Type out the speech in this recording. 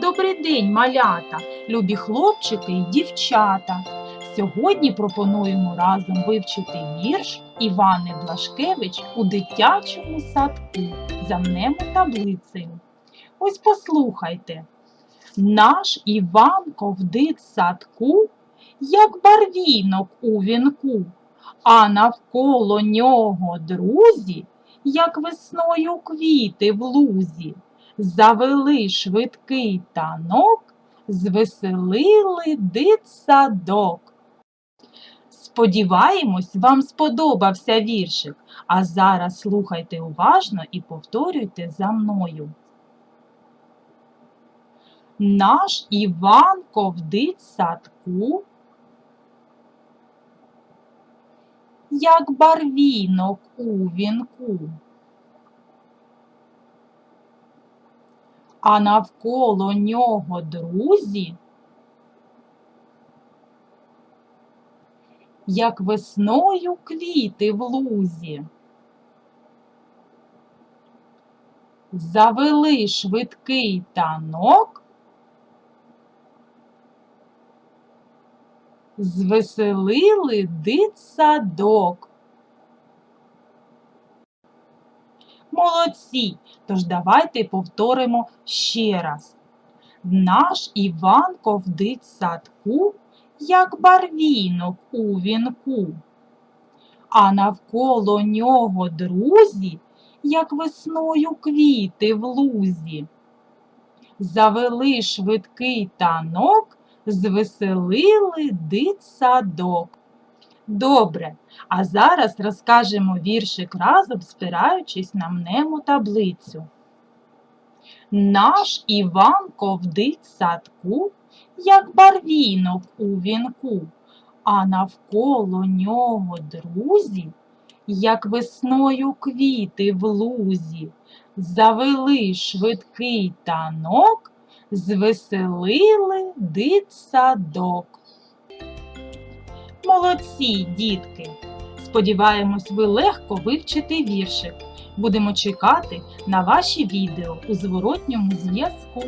Добрий день, малята, любі хлопчики і дівчата. Сьогодні пропонуємо разом вивчити вірш Івани Блашкевич у дитячому садку за мнемо таблицею. Ось послухайте. Наш Іван в садку, як барвінок у вінку, а навколо нього друзі, як весною квіти в лузі. Завели швидкий танок, звеселили дитсадок. Сподіваємось, вам сподобався віршик, а зараз слухайте уважно і повторюйте за мною. Наш Іван ковдить в садку, як барвінок у вінку. А навколо нього друзі, як весною квіти в лузі. Завели швидкий танок, звеселили дитсадок. Молодці! Тож давайте повторимо ще раз. Наш Іван ковдить садку, як барвінок у вінку, а навколо нього друзі, як весною квіти в лузі. Завели швидкий танок, звеселили дитсадок. Добре, а зараз розкажемо віршик разом, спираючись на мнему таблицю. Наш Іван ковдить садку, як барвінок у вінку, а навколо нього друзі, як весною квіти в лузі, завели швидкий танок, звеселили дитсадок. Молодці, дітки! Сподіваємось, ви легко вивчите віршик. Будемо чекати на ваші відео у зворотньому зв'язку.